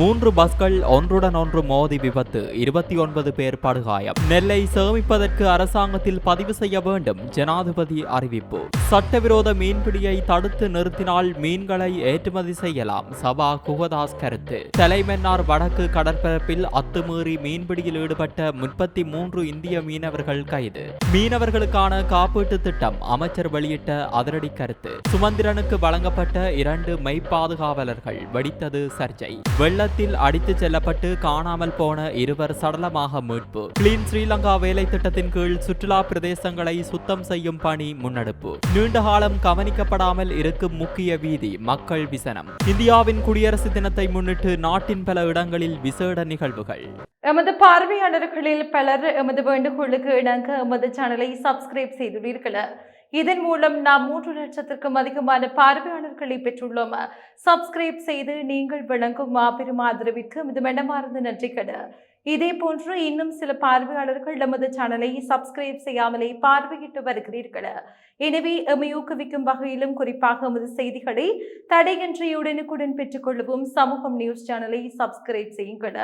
மூன்று பஸ்கள் ஒன்றுடன் ஒன்று மோதி விபத்து. இருபத்தி ஒன்பது பேர் படுகாயம். நெல்லை சேமிப்பதற்கு அரசாங்கத்தில் பதிவு செய்ய வேண்டும். ஜனாதிபதி அறிவிப்பு. சட்டவிரோத மீன்பிடியை தடுத்து நிறுத்தினால் மீன்களை ஏற்றுமதி செய்யலாம். சபா குகதாஸ் கருத்து. தலைமன்னார் வடக்கு கடற்பரப்பில் அத்துமீறி மீன்பிடியில் ஈடுபட்ட முப்பத்தி மூன்று இந்திய மீனவர்கள் கைது. மீனவர்களுக்கான காப்பீட்டு திட்டம் அமைச்சர் வெளியிட்ட அதிரடி கருத்து. சுமந்திரனுக்கு வழங்கப்பட்ட இரண்டு மெய்ப்பாதுகாவலர்கள் வெடித்தது சர்ச்சை. வெள்ளத்தில் அடித்துச் செல்லப்பட்டு காணாமல் போன இருவர் சடலமாக மீட்பு. கிளீன் ஸ்ரீலங்கா வேலை திட்டத்தின் கீழ் சுற்றுலா பிரதேசங்களை சுத்தம் செய்யும் பணி முன்னெடுப்பு. நீண்ட காலம் கவனிக்கப்படாமல் இருக்கும் முக்கிய வீதி மக்கள் விசனம். இந்தியாவின் குடியரசு தினத்தை முன்னிட்டு நாட்டின் பல இடங்களில் விசேட நிகழ்வுகள். எமது பார்வையாளர்களில் பலர் எமது வேண்டுகோளுக்கு இணங்க எமது சேனலை சப்ஸ்கிரைப் செய்துள்ளீர்கள்? இதன் மூலம் நாம் மூன்று லட்சத்திற்கும் அதிகமான பார்வையாளர்களை பெற்றுள்ளோம். சப்ஸ்கிரைப் செய்து நீங்கள் வழங்கும் மாபெரும் ஆதரவிற்கு எமது மனமார்ந்த நன்றிகள். இதே போன்று இன்னும் சில பார்வையாளர்கள் நமது சேனலை சப்ஸ்கிரைப் செய்யாமலே பார்வையிட்டு வருகிறீர்கள்? எனவே எம்மை ஊக்குவிக்கும் வகையிலும் குறிப்பாக எமது செய்திகளை தடையின்றி உடனுக்குடன் பெற்றுக்கொள்ளவும் சமூகம் நியூஸ் சேனலை சப்ஸ்கிரைப் செய்யுங்கள்?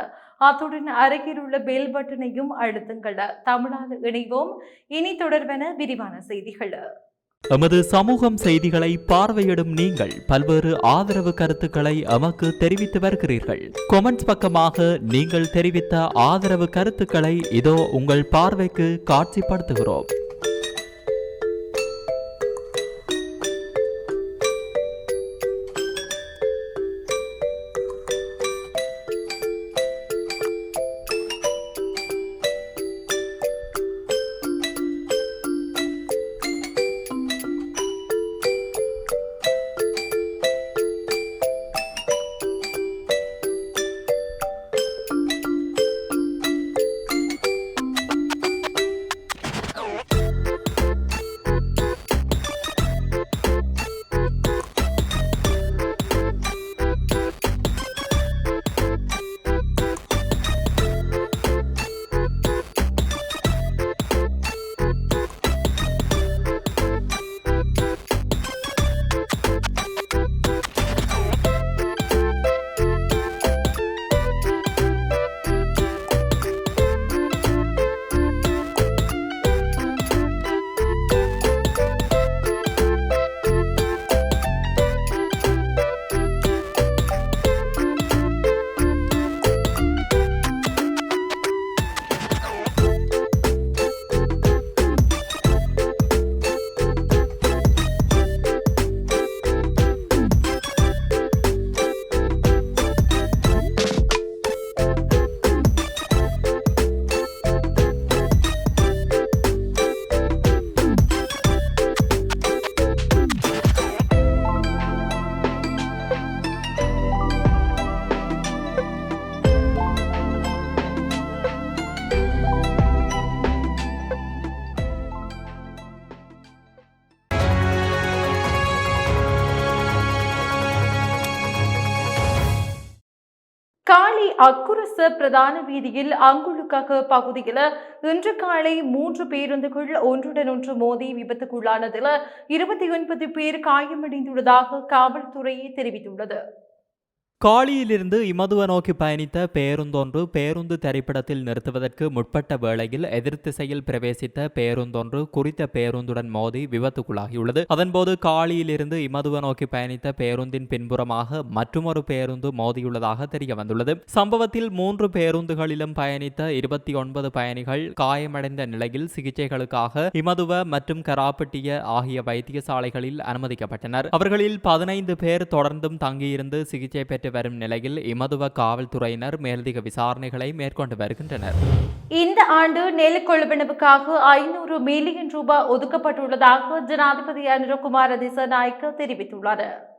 அத்துடன் அருகில் உள்ள பெல் பட்டனையும் அழுத்துங்கள்? தமிழால் இணைவோம். இனி தொடர்பென விரிவான செய்திகள். எமது சமூகம் செய்திகளை பார்வையிடும் நீங்கள் பல்வேறு ஆதரவு கருத்துக்களை எமக்கு தெரிவித்து வருகிறீர்கள். கொமெண்ட்ஸ் பக்கமாக நீங்கள் தெரிவித்த ஆதரவு கருத்துக்களை இதோ உங்கள் பார்வைக்கு காட்சிப்படுத்துகிறோம். காலி அக்குரச பிரதான வீதியில் அங்குலுக்காக பகுதியில் இன்று காலை மூன்று பேருந்துகள் ஒன்றுடன் ஒன்று மோதி விபத்துக்குள்ளானதில் இருபத்தி ஒன்பது பேர் காயமடைந்துள்ளதாக காவல்துறையை தெரிவித்துள்ளது. காலியிலிருந்து இமதுவ நோக்கி பயணித்த பேருந்தொன்று பேருந்து திரைப்படத்தில் நிறுத்துவதற்கு முற்பட்ட வேளையில் எதிர்த்திசையில் பிரவேசித்த பேருந்தொன்று குறித்த பேருந்துடன் மோதி விபத்துக்குள்ளாகியுள்ளது. அதன்போது காலியிலிருந்து இமதுவ நோக்கி பயணித்த பேருந்தின் பின்புறமாக மற்றொரு பேருந்து மோதியுள்ளதாக தெரிய வந்துள்ளது சம்பவத்தில் மூன்று பேருந்துகளிலும் பயணித்த இருபத்தி ஒன்பது பயணிகள் காயமடைந்த நிலையில் சிகிச்சைகளுக்காக இமதுவ மற்றும் கராப்பட்டிய ஆகிய வைத்தியசாலைகளில் அனுமதிக்கப்பட்டனர். அவர்களில் பதினைந்து பேர் தொடர்ந்தும் தங்கியிருந்து சிகிச்சை பெற்று வரும் நிலையில் இமதுவ காவல்துறையினர் மேலதிக விசாரணைகளை மேற்கொண்டு வருகின்றனர். இந்த ஆண்டு நெல் கொள்வனவுக்காக ஐநூறு மில்லியன் ரூபாய் ஒதுக்கப்பட்டுள்ளதாக ஜனாதிபதி அனுரகுமார திசநாயக்க தெரிவித்துள்ளார்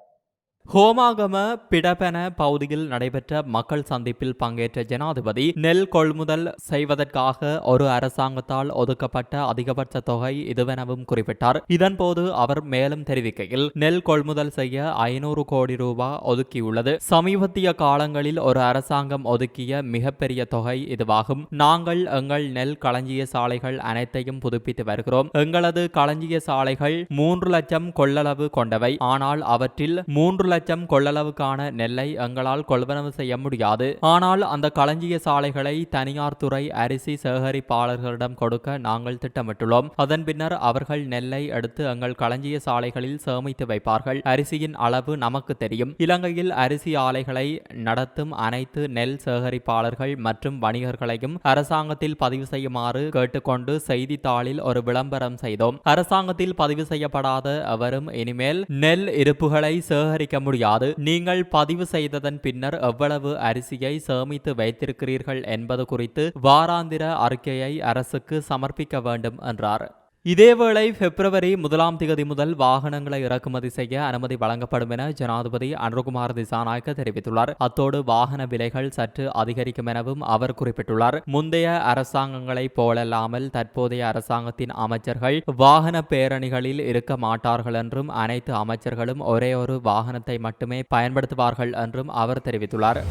ஹோமாகம பிடபென பகுதியில் நடைபெற்ற மக்கள் சந்திப்பில் பங்கேற்ற ஜனாதிபதி நெல் கொள்முதல் செய்வதற்காக ஒரு அரசாங்கத்தால் ஒதுக்கப்பட்ட அதிகபட்ச தொகை இதுவெனவும் குறிப்பிட்டார். இதன்போது அவர் மேலும் தெரிவிக்கையில் நெல் கொள்முதல் செய்ய ஐநூறு கோடி ரூபாய் ஒதுக்கியுள்ளது. சமீபத்திய காலங்களில் ஒரு அரசாங்கம் ஒதுக்கிய மிகப்பெரிய தொகை இதுவாகும். நாங்கள் எங்கள் நெல் களஞ்சிய சாலைகள் அனைத்தையும் புதுப்பித்து வருகிறோம். எங்களது களஞ்சிய சாலைகள் மூன்று லட்சம் கொள்ளளவு கொண்டவை. ஆனால் அவற்றில் மூன்று லட்சம் கொள்ளளவுக்கான நெல்லை எங்களால் கொள்வனவு செய்ய முடியாது. ஆனால் அந்த களஞ்சிய சாலைகளை தனியார் துறை அரிசி சேகரிப்பாளர்களிடம் கொடுக்க நாங்கள் திட்டமிட்டுள்ளோம். அதன் பின்னர் அவர்கள் நெல்லை எடுத்து எங்கள் களஞ்சிய சாலைகளில் சேமித்து வைப்பார்கள். அரிசியின் அளவு நமக்கு தெரியும். இலங்கையில் அரிசி ஆலைகளை நடத்தும் அனைத்து நெல் சேகரிப்பாளர்கள் மற்றும் வணிகர்களையும் அரசாங்கத்தில் பதிவு செய்யுமாறு கேட்டுக்கொண்டு செய்தித்தாளில் ஒரு விளம்பரம் செய்தோம். அரசாங்கத்தில் பதிவு செய்யப்படாத அவரும் இனிமேல் நெல் இருப்புகளை சேகரிக்க முடியாது. நீங்கள் பதிவு செய்ததன் பின்னர் எவ்வளவு அரிசியை சேமித்து வைத்திருக்கிறீர்கள் என்பது குறித்து வாராந்திர அறிக்கையை அரசுக்கு சமர்ப்பிக்க வேண்டும் என்றார். இதேவேளை பிப்ரவரி முதலாம் திகதி முதல் வாகனங்களை இறக்குமதி செய்ய அனுமதி வழங்கப்படும் என ஜனாதிபதி அனுகுமார் திசாநாயக்க தெரிவித்துள்ளார். அத்தோடு வாகன விலைகள் சற்று அதிகரிக்கும் எனவும் அவர் குறிப்பிட்டுள்ளார். முந்தைய அரசாங்கங்களைப் போலல்லாமல் தற்போதைய அரசாங்கத்தின் அமைச்சர்கள் வாகன பேரணிகளில் இருக்க மாட்டார்கள் என்றும் அனைத்து அமைச்சர்களும் ஒரே ஒரு வாகனத்தை மட்டுமே பயன்படுத்துவார்கள் என்றும் அவர் தெரிவித்துள்ளார்.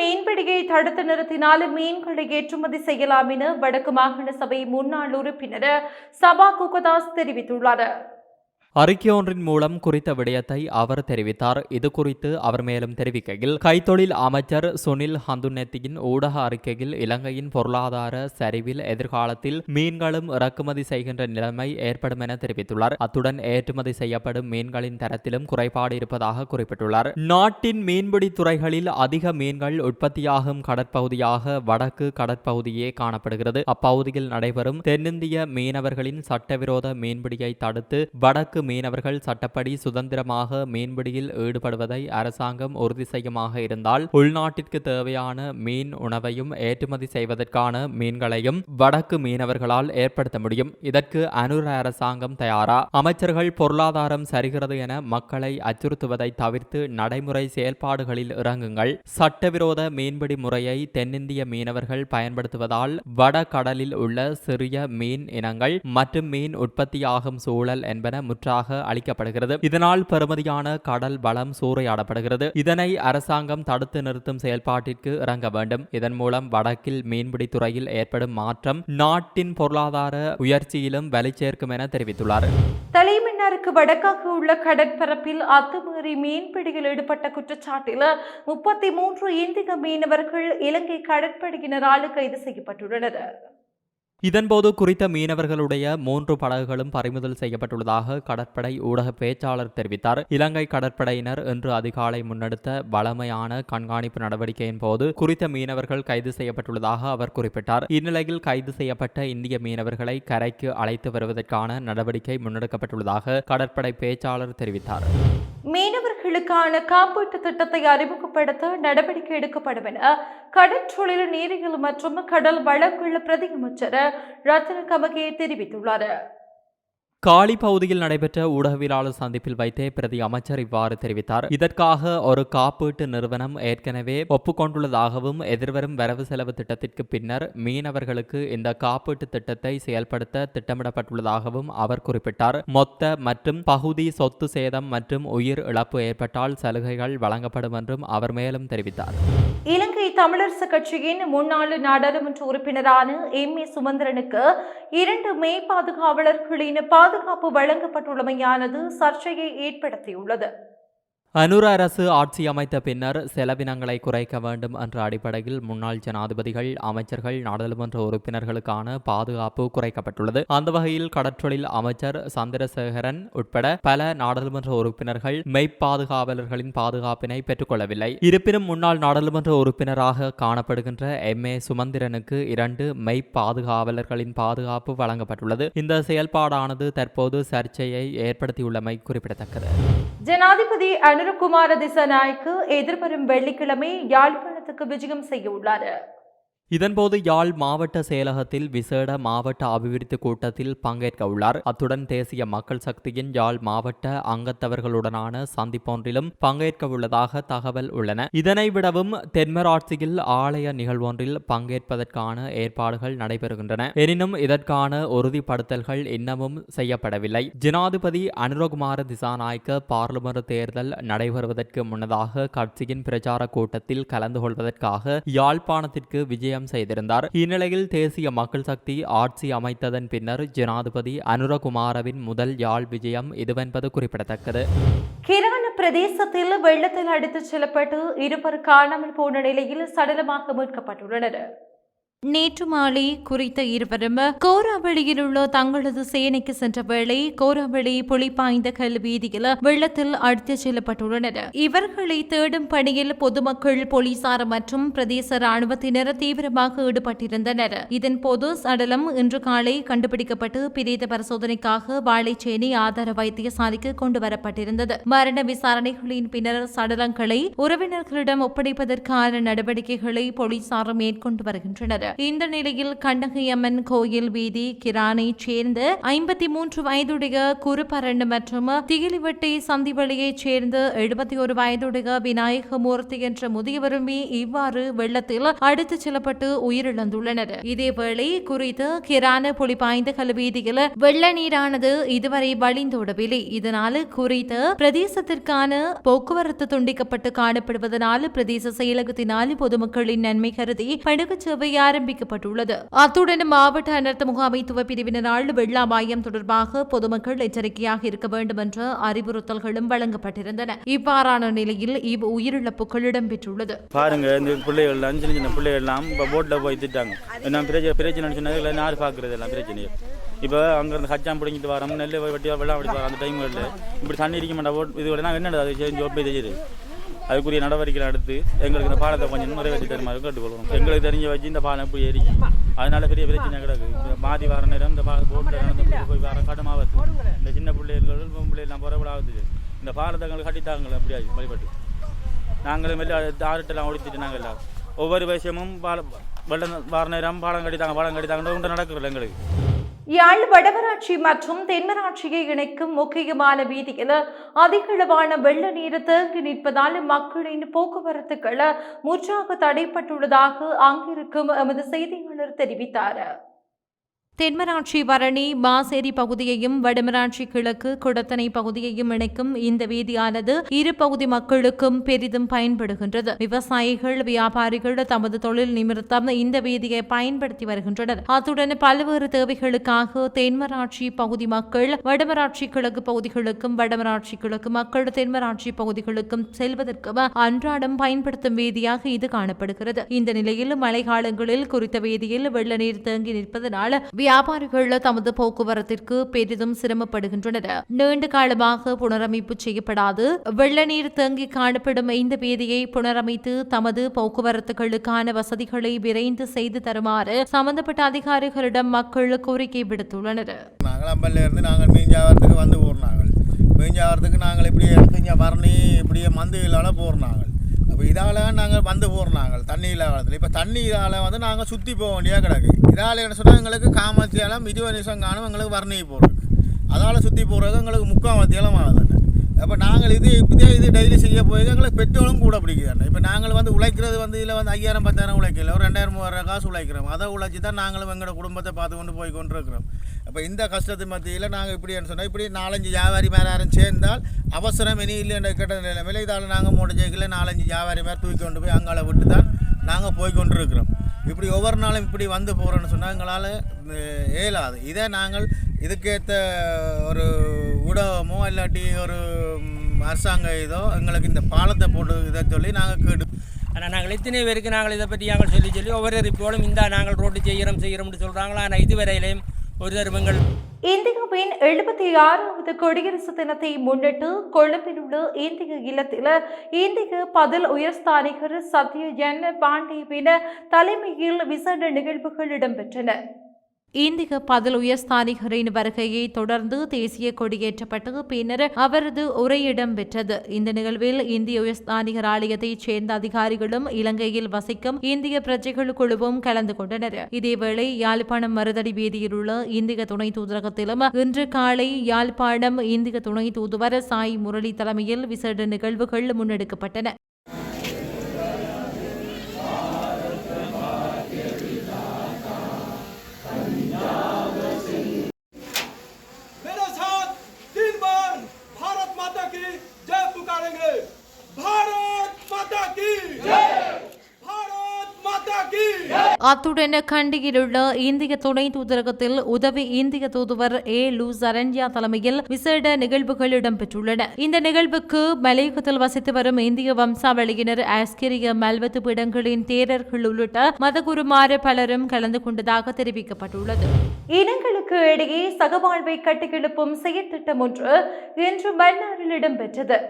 மீன்பிடியை தடுத்து நிறுத்தினால் மீன்களை ஏற்றுமதி செய்யலாம் என வடக்கு மாகாண சபை முன்னாள் உறுப்பினர் சபா குகதாஸ் தெரிவித்துள்ளார். அறிக்கை ஒன்றின் மூலம் குறித்த விடயத்தை அவர் தெரிவித்தார். இது குறித்து அவர் மேலும் தெரிவிக்கையில் கைத்தொழில் அமைச்சர் சுனில் ஹந்துநெத்தியின் ஊடக அறிக்கையில் இலங்கையின் பொருளாதார சரிவில் எதிர்காலத்தில் மீன்களும் இறக்குமதி செய்கின்ற நிலைமை ஏற்படும் என தெரிவித்துள்ளார். அத்துடன் ஏற்றுமதி செய்யப்படும் மீன்களின் தரத்திலும் குறைபாடு இருப்பதாக குறிப்பிட்டுள்ளார். நாட்டின் மீன்பிடி துறைகளில் அதிக மீன்கள் உற்பத்தியாகும் கடற்பகுதியாக வடக்கு கடற்பகுதியே காணப்படுகிறது. அப்பகுதியில் நடைபெறும் தென்னிந்திய மீனவர்களின் சட்டவிரோத மீன்பிடியை தடுத்து வடக்கு மீனவர்கள் சட்டப்படி சுதந்திரமாக மீன்பிடியில் ஈடுபடுவதை அரசாங்கம் உறுதி செய்யுமாக இருந்தால் உள்நாட்டிற்கு தேவையான மீன் உணவையும் ஏற்றுமதி செய்வதற்கான மீன்களையும் வடக்கு மீனவர்களால் ஏற்படுத்த முடியும். இதற்கு அனுர அரசாங்கம் தயாரா? அமைச்சர்கள் பொருளாதாரம் சரிகிறது என மக்களை அச்சுறுத்துவதை தவிர்த்து நடைமுறை செயல்பாடுகளில் இறங்குங்கள். சட்டவிரோத மீன்பிடி முறையை தென்னிந்திய மீனவர்கள் பயன்படுத்துவதால் வடகடலில் உள்ள சிறிய மீன் இனங்கள் மற்றும் மீன் உற்பத்தியாகும் சூழல் என்பன முற்ற முற்றாக அளிக்கப்படுகிறது இதனால் பெறுமதியான கடல் வளம் சூறையாடப்படுகிறது. இதனை அரசாங்கம் தடுத்து நிறுத்தும் செயல்பாட்டிற்கு இறங்க வேண்டும். இதன் மூலம் வடக்கில் மீன்பிடி துறையில் ஏற்படும் மாற்றம் நாட்டின் பொருளாதார உயர்ச்சியிலும் வலி சேர்க்கும் என தெரிவித்துள்ளார். தலைமன்னாருக்கு வடக்காக உள்ள கடற்பரப்பில் அத்துமீறி மீன்பிடியில் ஈடுபட்ட குற்றச்சாட்டில் முப்பத்தி மூன்று இந்திய மீனவர்கள் இலங்கை கடற்படையினரால் கைது செய்யப்பட்டுள்ளனர். இதன்போது குறித்த மீனவர்களுடைய மூன்று படகுகளும் பறிமுதல் செய்யப்பட்டுள்ளதாக கடற்படை ஊடக பேச்சாளர் தெரிவித்தார். இலங்கை கடற்படையினர் இன்று அதிகாலை முன்னெடுத்த வளமையான கண்காணிப்பு நடவடிக்கையின் போது குறித்த மீனவர்கள் கைது செய்யப்பட்டுள்ளதாக அவர் குறிப்பிட்டார். இந்நிலையில் கைது செய்யப்பட்ட இந்திய மீனவர்களை கரைக்கு அழைத்து வருவதற்கான நடவடிக்கை முன்னெடுக்கப்பட்டுள்ளதாக கடற்படை பேச்சாளர் தெரிவித்தார். மீனவர்களுக்கான காப்பீட்டு திட்டத்தை அறிமுகப்படுத்த நடவடிக்கை எடுக்கப்படும் என கடற்றொழில் நீரியல் மற்றும் கடல் வளங்கள் பிரதி அமைச்சர் ரத்ன கமகே தெரிவித்துள்ளார். காலி பகுதியில் நடைபெற்ற ஊடகவியலாளர் சந்திப்பில் வைத்தே பிரதி அமைச்சர் இவ்வாறு தெரிவித்தார். இதற்காக ஒரு காப்பீட்டு நிறுவனம் ஏற்கனவே ஒப்புக்கொண்டுள்ளதாகவும் எதிர்வரும் வரவு செலவு திட்டத்திற்கு பின்னர் மீனவர்களுக்கு இந்த காப்பீட்டு திட்டத்தை செயல்படுத்த திட்டமிடப்பட்டுள்ளதாகவும் அவர் குறிப்பிட்டார். மொத்த மற்றும் பகுதி சொத்து சேதம் மற்றும் உயிர் இழப்பு ஏற்பட்டால் சலுகைகள் வழங்கப்படும் என்றும் அவர் மேலும் தெரிவித்தார். இலங்கை தமிழரசு கட்சியின் முன்னாள் நாடாளுமன்ற உறுப்பினரான எம். ஏ. சுமந்திரனுக்கு இரண்டு மே பாதுகாவலர்களின் பாதுகாப்பு வழங்கப்பட்டுள்ளமையானது சர்ச்சையை ஏற்படுத்தியுள்ளது. அனுர அரசு ஆட்சி அமைத்த பின்னர் செலவினங்களை குறைக்க வேண்டும் என்ற அடிப்படையில் முன்னாள் ஜனாதிபதிகள் அமைச்சர்கள் நாடாளுமன்ற உறுப்பினர்களுக்கான பாதுகாப்பு குறைக்கப்பட்டுள்ளது. அந்த வகையில் கடற்றொழில் அமைச்சர் சந்திரசேகரன் உட்பட பல நாடாளுமன்ற உறுப்பினர்கள் மெய்ப்பாதுகாவலர்களின் பாதுகாப்பினை பெற்றுக்கொள்ளவில்லை. இருப்பினும் முன்னாள் நாடாளுமன்ற உறுப்பினராக காணப்படுகின்ற எம். ஏ. சுமந்திரனுக்கு இரண்டு மெய்ப்பாதுகாவலர்களின் பாதுகாப்பு வழங்கப்பட்டுள்ளது. இந்த செயல்பாடானது தற்போது சர்ச்சையை ஏற்படுத்தியுள்ளமை குறிப்பிடத்தக்கது. ஜனாதிபதி அனுரகுமார திசநாயக்கு எதிர்வரும் வெள்ளிக்கிழமை யாழ்ப்பாணத்துக்கு விஜயம் செய்ய உள்ளார். இதன்போது யாழ் மாவட்ட செயலகத்தில் விசேட மாவட்ட அபிவிருத்தி கூட்டத்தில் பங்கேற்க உள்ளார். அத்துடன் தேசிய மக்கள் சக்தியின் யாழ் மாவட்ட அங்கத்தவர்களுடனான சந்திப்பொன்றிலும் பங்கேற்க உள்ளதாக தகவல் உள்ளன. இதனை விடவும் தென்மராட்சியில் ஆலய நிகழ்வொன்றில் பங்கேற்பதற்கான ஏற்பாடுகள் நடைபெறுகின்றன. எனினும் இதற்கான உறுதிப்படுத்தல்கள் இன்னமும் செய்யப்படவில்லை. ஜனாதிபதி அனுரகுமார திசாநாயக்க பார்லிமன்ற தேர்தல் நடைபெறுவதற்கு முன்னதாக கட்சியின் பிரச்சார கூட்டத்தில் கலந்து கொள்வதற்காக யாழ்ப்பாணத்திற்கு விஜயம் செய்திருந்தார். இந்நிலையில் தேசிய மக்கள் சக்தி ஆட்சி அமைத்ததன் பின்னர் ஜனாதிபதி அனுரகுமாரவின் முதல் யாழ் விஜயம் இதுவென்பது குறிப்பிடத்தக்கது. கிரான பிரதேசத்தில் வெள்ளத்தில் அடித்துச் செல்லப்பட்டு இருவர் காணாமல் போன நிலையில் சடலமாக மீட்கப்பட்டுள்ளனர். நேற்று மாலை குறித்த இருவரும் கோராவளியில் உள்ள தங்களது சேனைக்கு சென்ற வேளை கோராவளி புலிப்பாய்ந்த கல் வீதியில் வெள்ளத்தில் அடித்துச் செல்லப்பட்டுள்ளனர். இவர்களை தேடும் பணியில் பொதுமக்கள் போலீசார் மற்றும் பிரதேச ராணுவத்தினர் தீவிரமாக ஈடுபட்டிருந்தனர். இதன்போது சடலம் இன்று காலை கண்டுபிடிக்கப்பட்டு பிரேத பரிசோதனைக்காக வாழைச்சேனை ஆதார வைத்தியசாலைக்கு கொண்டு வரப்பட்டிருந்தது. மரண விசாரணைகளின் பின்னர் சடலங்களை உறவினர்களிடம் ஒப்படைப்பதற்கான நடவடிக்கைகளை போலீசார் மேற்கொண்டு வருகின்றனர். இந்த நிலையில் கண்டகையம்மன் கோயில் வீதி கிரானை சேர்ந்த ஐம்பத்தி மூன்று வயதுடைய குருபரண்டு மற்றும் திகிலிவட்டை சந்திவழியைச் சேர்ந்த எழுபத்தி ஒரு வயதுடைய விநாயகமூர்த்தி என்ற முதியவருமே இவ்வாறு வெள்ளத்தில் அடித்துச் செல்லப்பட்டு உயிரிழந்துள்ளனர். இதேவேளை குறித்து கிரான புலிபாய்ந்த கல் வீதியில் வெள்ள நீரானது இதுவரை வழிந்தோடவில்லை. இதனால் குறித்த பிரதேசத்திற்கான போக்குவரத்து துண்டிக்கப்பட்டு காணப்படுவதனால் பிரதேச செயலகத்தினால் பொதுமக்களின் நன்மை கருதி படகு சேவை ஆரம்பிக்கப்பட்டுள்ளது. அத்துடன் மாவட்ட அனர்த்த முகாமைத்துவ பிரிவினரால் வெள்ள அபாயம் தொடர்பாக பொதுமக்கள் எச்சரிக்கையாக இருக்க வேண்டும் என்ற அறிவுறுத்தல்களும் வழங்கப்பட்டிருந்தன. இவ்வாறான நிலையில் இவ் உயிரிழப்புகள் இடம்பெற்றுள்ளது. பாருங்க இந்த பிள்ளைகள் அஞ்சு சின்ன பிள்ளைகள் எல்லாம் இப்போ போட்டில் போய் திட்டாங்க. என்ன பிரச்சனை பிரச்சனை சொன்னது யார் பார்க்குறது எல்லாம் பிரச்சனையை. இப்போ அங்கேருந்து ஹஜ்ஜாம் பிடிங்கிட்டு வரோம் நெல் வெட்டி வெள்ளம் வெட்டி வரோம் அந்த டைம்களில் இப்படி தண்ணி இருக்க மாட்டா போட் இது நாங்கள் என்னடா அது செஞ்சு ஒப்பை தெரியுது அதுக்குரிய நடவடிக்கைகளை எடுத்து எங்களுக்கு இந்த பாலத்தை கொஞ்சம் நிறைவேற்றி தருமாறு கேட்டுக்கொள்வோம் எங்களுக்கு தெரிஞ்ச வச்சு இந்த பாலம் இப்படி ஏறிச்சு. அதனால பெரிய பிரச்சனை கிடக்கு. மாதி வர நேரம் இந்த பாலம் போய் வர கடுமாவது இந்த சின்ன பிள்ளைகள் பிள்ளைகள்லாம் புறப்படாவது இந்த பாலத்தை எங்களுக்கு கட்டித்தாங்களே அப்படியாச்சு வழிபட்டு. நாங்களும் வெளில ஆறுட்டெல்லாம் ஒடிச்சிட்டு நாங்கள் எல்லாம். ஒவ்வொரு விஷயமும் பாலம் வெள்ளம் வார நேரம் பாலம் கட்டித்தாங்க பாலம் கட்டித்தாங்க ஒன்று நடக்கிறல எங்களுக்கு. யாழ் வடமராட்சி மற்றும் தென்மராட்சியை இணைக்கும் முக்கியமான வீதியில் அதிகளவான வெள்ள நீர் தேங்கி நிற்பதால் மக்களின் போக்குவரத்துக்கள் முற்றாக தடைப்பட்டுள்ளதாக அங்கிருக்கும் எமது செய்தியாளர் தெரிவித்தார். தென்மராட்சி பரணி மாசேரி பகுதியையும் வடமராட்சி கிழக்கு குடத்தனை பகுதியையும் இணைக்கும் இந்த வீதியானது இரு பகுதி மக்களுக்கும் பெரிதும் பயன்படுகின்றது. விவசாயிகள் வியாபாரிகள் தமது தொழில் நிமித்தம் இந்த வீதியை பயன்படுத்தி வருகின்றனர். அத்துடன் பல்வேறு தேவைகளுக்காக தென்மராட்சி பகுதி மக்கள் வடமராட்சி கிழக்கு பகுதிகளுக்கும் வடமராட்சி கிழக்கு மக்கள் தென்மராட்சி பகுதிகளுக்கும் செல்வதற்கும் அன்றாடம் பயன்படுத்தும் வீதியாக இது காணப்படுகிறது. இந்த நிலையில் மழைக்காலங்களில் குறித்த வீதியில் வெள்ள நீர் தேங்கி நிற்பதனால் வியாபாரிகள் தமது போக்குவரத்திற்கு பெரிதும் சிரமப்படுகின்றனர். நீண்ட காலமாக புனரமைப்பு செய்யப்படாது. வெள்ள நீர் தேங்கி காணப்படும் இந்த வீதியை புனரமைத்து தமது போக்குவரத்துகளுக்கான வசதிகளை விரைந்து செய்து தருமாறு சம்பந்தப்பட்ட அதிகாரிகளிடம் மக்கள் கோரிக்கை விடுத்துள்ளனர். நாங்கள் அம்பல்ல நாங்கள் மீஞ்சாவரத்துக்கு வந்து போறோம் நாங்கள். மீஞ்சாவரத்துக்கு நாங்கள் இப்படியே இங்கே பரணி இப்படியே மந்து போறாங்க நாங்கள். அப்போ இதால் நாங்கள் வந்து போகிறோம் நாங்கள் தண்ணி இல்லாத இப்போ தண்ணி இதால் வந்து நாங்கள் சுற்றி போக வேண்டியதாக கிடக்கு. இதால் என்ன சொன்னால் எங்களுக்கு காமத்தியாலம் இருபது நிமிஷம் காணும் எங்களுக்கு வர்ணிக்கு போகிறதுக்கு அதால் சுற்றி போகிறது எங்களுக்கு முக்காமத்தியாலம் ஆகுதுண்ணே அப்போ நாங்கள் இது இதே இது டெய்லி செய்ய போய் எங்களுக்கு பெட்ரோலும் கூட பிடிக்குதுண்ணே. இப்போ நாங்கள் வந்து உழைக்கிறது வந்து இதில் வந்து ஐயாயிரம் பத்தாயிரம் உழைக்கல. ஒரு ரெண்டாயிரம் மூவாயிரம் காசு உழைக்கிறோம். அதை உழைச்சி தான் நாங்களும் எங்களோட குடும்பத்தை பார்த்து கொண்டு போய் கொண்டு இருக்கிறோம் அப்போ இந்த கஷ்டத்து மத்தியில் நாங்கள் இப்படின்னு சொன்னால் இப்படி நாலஞ்சு வியாபாரி மேலே யாரும் சேர்ந்தால் அவசரம் இனி இல்லைன்ற கெட்ட நிலைமையில் இதால் நாங்கள் மூட்டை ஜெயிக்கல நாலஞ்சு வியாபாரி மேலே தூக்கி கொண்டு போய் அங்கால விட்டு தான் நாங்கள் போய் கொண்டு இருக்கிறோம் இப்படி ஒவ்வொரு நாளும் இப்படி வந்து போகிறோன்னு சொன்னால் எங்களால் இயலாது. இதை நாங்கள் இதுக்கேற்ற ஒரு ஊடகமோ இல்லாட்டி ஒரு அரசாங்க இதோ எங்களுக்கு இந்த பாலத்தை போட்டு இதை சொல்லி நாங்கள் கேட்டு ஆனால் நாங்கள் எத்தனை பேருக்கு நாங்கள் இதை பற்றி நாங்கள் சொல்லி சொல்லி ஒவ்வொரு ரிப்போர்ட்டும் இந்த நாங்கள் ரோட்டு செய்கிறோம் செய்கிறோம்னு சொல்கிறாங்களா ஆனால் இதுவரையிலையும் ஒரு தருவங்கள் இந்தியாவின் எழுபத்தி ஆறாவது குடியரசு தினத்தை முன்னிட்டு கொழும்பில் உள்ள இந்திய இல்லத்தில் இந்திய பதில் உயர்ஸ்தானிகர் சத்யஜன் பாண்டேவின் தலைமையில் விசேட நிகழ்வுகள் இடம்பெற்றன. இந்திய பதில் உயர்ஸ்தானிகரின் வருகையை தொடர்ந்து தேசிய கொடியேற்றப்பட்டு பின்னர் அவரது உரை இடம்பெற்றது இந்த நிகழ்வில் இந்திய உயர்ஸ்தானிகர் ஆலயத்தைச் சேர்ந்த அதிகாரிகளும் இலங்கையில் வசிக்கும் இந்திய பிரஜைகள் குழுவும் கலந்து கொண்டனர். இதேவேளை யாழ்ப்பாணம் மருதடி வீதியில் உள்ள இந்திய துணை தூதரகத்திலும் இன்று காலை யாழ்ப்பாணம் இந்திய துணை தூதுவர் சாய் முரளி தலைமையில் விசேட நிகழ்வுகள் முன்னெடுக்கப்பட்டன. அத்துடன் கண்டியிலுள்ள இந்திய துணை தூதரகத்தில் உதவி இந்திய தூதுவர் ஏ. லூ சரண்யா தலைமையில் விசேட நிகழ்வுகள் இடம்பெற்றுள்ளன. இந்த நிகழ்வுக்கு மலையகத்தில் வசித்து வரும் இந்திய வம்சாவளியினர் ஆஸ்கிரிய மல்வத்து பீடங்களின் தேரர்கள் உள்ளிட்ட மதகுருமாறு பலரும் கலந்து கொண்டதாக தெரிவிக்கப்பட்டுள்ளது. இனங்களுக்கு இடையே சகவாழ்வை கட்டிக்கெழுப்பும் செயற்திட்டம் ஒன்று இன்று மன்னாரில் இடம்பெற்றது.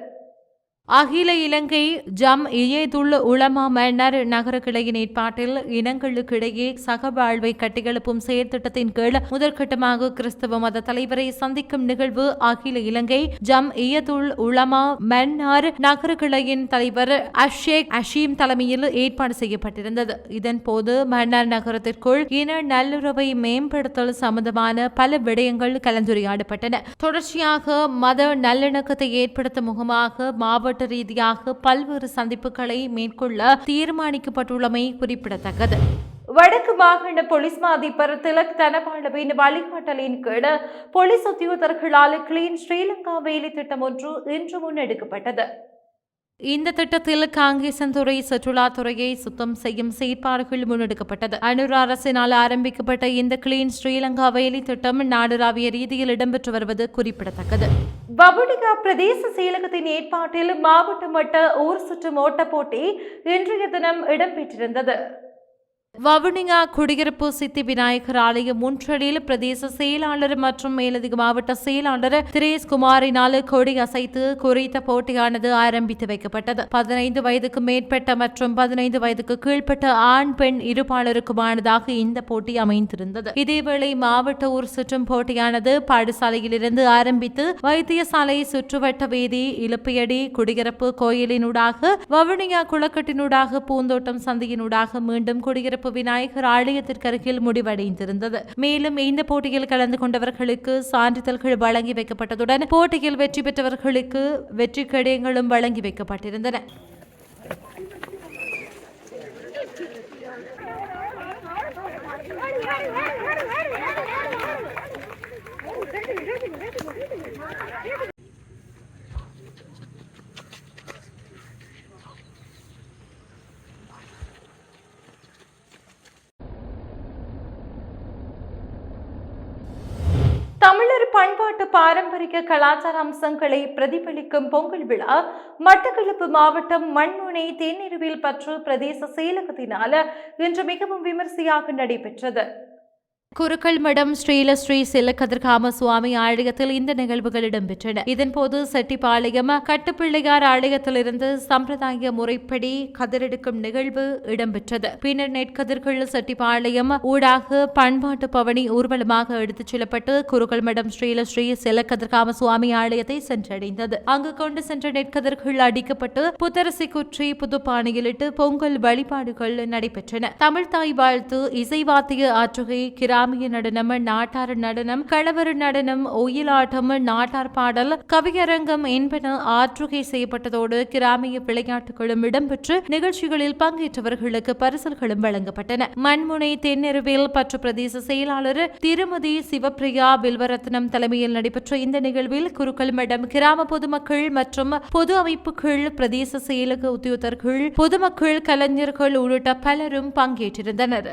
அகில இலங்கை ஜம் இயதுல் உலமா மன்னர் நகர கிளையின் ஏற்பாட்டில் இனங்களுக்கிடையே சகவாழ்வை கட்டியெழுப்பும் செயற்திட்டத்தின் கீழ் முதற்கட்டமாக கிறிஸ்தவ மத தலைவரை சந்திக்கும் நிகழ்வு அகில இலங்கை ஜம் இயதுல் உலமா மன்னார் நகர கிளையின் தலைவர் அஷேக் அஷீம் தலைமையில் ஏற்பாடு செய்யப்பட்டிருந்தது. இதன் போது மன்னார் நகரத்திற்குள் இன நல்லுறவை மேம்படுத்தல் சம்பந்தமான பல விடயங்கள் கலந்துரையாடப்பட்டன. தொடர்ச்சியாக மத நல்லிணக்கத்தை ஏற்படுத்தும் முகமாக மாவட்ட ரீதியாக பல்வேறு சந்திப்புகளை மேற்கொள்ள தீர்மானிக்கப்பட்டுள்ளமை குறிப்பிடத்தக்கது. வடக்கு மாகாண போலீஸ் மா அதிபர் திலக் தனபாலவின் வழிகாட்டலின் கீழ் போலீஸ் உத்தியோகத்தர்களால் கிளீன் ஸ்ரீலங்கா வேலை திட்டம் ஒன்று இன்று முன்னெடுக்கப்பட்டது. இந்த திட்டத்தில் காங்கேசன்துறை சுற்றுலாத்துறையை சுத்தம் செய்யும் செயற்பாடுகள் முன்னெடுக்கப்பட்டது. அனுர் அரசினால் ஆரம்பிக்கப்பட்ட இந்த கிளீன் ஸ்ரீலங்கா வேலை திட்டம் நாடுராவிய ரீதியில் இடம்பெற்று வருவது குறிப்பிடத்தக்கது. வவுனிகா பிரதேச செயலகத்தின் ஏற்பாட்டில் மாவட்ட மட்ட ஊர் சுற்றும் ஓட்டப் போட்டி இன்றைய தினம் இடம்பெற்றிருந்தது. வவுனியா குடியிருப்பு சித்தி விநாயகர் ஆலய முன்றலில் பிரதேச செயலாளர் மற்றும் மேலதிக மாவட்ட செயலாளர் திரேஷ் குமாரினால் கொடி அசைத்து குறித்த போட்டியானது ஆரம்பித்து வைக்கப்பட்டது. பதினைந்து வயதுக்கு மேற்பட்ட மற்றும் பதினைந்து வயதுக்கு கீழ்ப்பட்ட ஆண் பெண் இருப்பாளருக்குமானதாக இந்த போட்டி அமைந்திருந்தது. இதேவேளை மாவட்ட ஊர் சுற்றும் போட்டியானது பாடசாலையிலிருந்து ஆரம்பித்து வைத்தியசாலை சுற்றுவட்ட வீதி இலுப்பையடி குடியிருப்பு கோயிலினூடாக வவுனியா குளக்கட்டினூடாக பூந்தோட்டம் சந்தையினூடாக மீண்டும் குடியிருப்பு விநாயகர் ஆலயத்திற்கு அருகில் முடிவடைந்திருந்தது மேலும் இந்த போட்டியில் கலந்து கொண்டவர்களுக்கு சான்றிதழ்கள் வழங்கி வைக்கப்பட்டதுடன் போட்டியில் வெற்றி பெற்றவர்களுக்கு வெற்றி கடியங்களும் வழங்கி வைக்கப்பட்டிருந்தன தமிழர் பண்பாட்டு பாரம்பரிய கலாச்சார அம்சங்களை பிரதிபலிக்கும் பொங்கல் விழா மட்டக்களப்பு மாவட்டம் மண்முனை தேநீர்வில் பற்று பிரதேச செயலகத்தினால இன்று மிகவும் விமர்சையாக நடைபெற்றது. குருக்கள் மடம் ஸ்ரீல ஸ்ரீ செல்லக்கதிர்காம சுவாமி ஆலயத்தில் இந்த நிகழ்வுகள் இடம்பெற்றன. இதன்போது செட்டிப்பாளையம் கட்டுப்பிள்ளையார் ஆலயத்திலிருந்து சம்பிரதாய முறைப்படி கதிரெடுக்கும் நிகழ்வு இடம்பெற்றது. பின்னர் நெற்கதிர்கள் செட்டிப்பாளையம் ஊடாக பண்பாட்டு பவனி ஊர்வலமாக எடுத்துச் செல்லப்பட்டு குருக்கள் மடம் ஸ்ரீல ஸ்ரீ செல்லக்கதிர்காம சுவாமி ஆலயத்தை சென்றடைந்தது. அங்கு கொண்டு சென்ற நெற்கதிர்கள் அடிக்கப்பட்டு புத்தரசி குற்றி புதுப்பானையிலிட்டு பொங்கல் வழிபாடுகள் நடைபெற்றன. தமிழ்தாய் வாழ்த்து இசைவாத்திய ஆற்றுகை கிரா கிராமிய நடனம் நாட்டார் நடனம் கலவர நடனம் ஒயிலாட்டம் நாட்டார் பாடல் கவியரங்கம் என்பன ஆற்றுகை செய்யப்பட்டதோடு கிராமிய விளையாட்டுகளும் இடம்பெற்று நிகழ்ச்சிகளில் பங்கேற்றவர்களுக்கு பரிசல்களும் வழங்கப்பட்டன. மண்முனை தென்னெருவில் பற்று பிரதேச செயலாளர் திருமதி சிவப்பிரியா வில்வரத்னம் தலைமையில் நடைபெற்ற இந்த நிகழ்வில் குருக்கள் மடம் கிராம பொதுமக்கள் மற்றும் பொது அமைப்புகள் பிரதேச செயலக உத்தியோகர்கள் பொதுமக்கள் கலைஞர்கள் உள்ளிட்ட பலரும் பங்கேற்றிருந்தனர்.